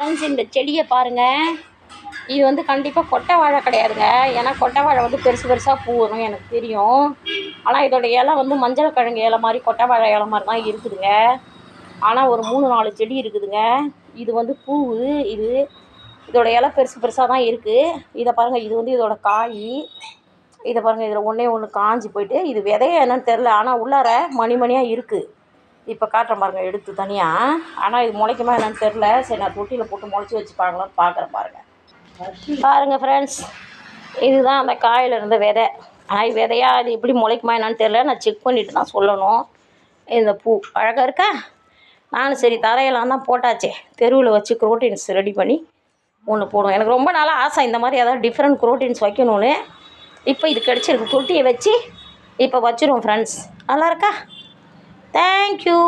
Friends இந்த செடியை பாருங்கள் இது வந்து கண்டிப்பாக கொட்டை வாழை கிடையாதுங்க. ஏன்னா கொட்டை வாழை வந்து பெருசு பெருசாக பூ வரும் எனக்கு தெரியும். ஆனால் இதோட இலை வந்து மஞ்சள் கிழங்கு இலை மாதிரி கொட்டை வாழை இலை மாதிரி தான் இருக்குதுங்க. ஆனால் ஒரு மூணு நாலு செடி இருக்குதுங்க. இது வந்து பூ இது இதோட இலை பெருசு பெருசாக தான் இருக்குது இதை பாருங்கள் இது வந்து இதோட காய். இதை பாருங்கள் இதில் ஒன்றே ஒன்று காஞ்சி போயிட்டு இது விதைய என்னன்னு தெரில ஆனால் உள்ளார மணி மணியாக இருக்குது இப்போ காட்டுறேன் பாருங்கள் எடுத்து தனியாக ஆனால் இது முளைக்குமா என்னன்னு தெரில சரி நான் தொட்டியில் போட்டு முளைச்சி வச்சு பார்க்கலாம்னு பார்க்குறேன் பாருங்கள் பாருங்கள் ஃப்ரெண்ட்ஸ் இதுதான் அந்த காயில் இருந்த விதை. ஆனால் விதையா அது எப்படி முளைக்குமா என்னன்னு தெரில நான் செக் பண்ணிட்டு தான் சொல்லணும். இந்த பூ அழகாக இருக்கா? நானும் சரி தரையெல்லாம் தான் போட்டாச்சே. தெருவில் வச்சு குரோட்டீன்ஸ் ரெடி பண்ணி ஒன்று போடுவோம். எனக்கு ரொம்ப நாளாக ஆசை இந்த மாதிரி ஏதாவது டிஃப்ரெண்ட் குரோட்டீன்ஸ் வைக்கணும்னு. இப்போ இது கிடச்சிருக்கு. தொட்டியை வச்சு இப்போ வச்சுருவோம் ஃப்ரெண்ட்ஸ் நல்லா இருக்கா? தேங்க்யூ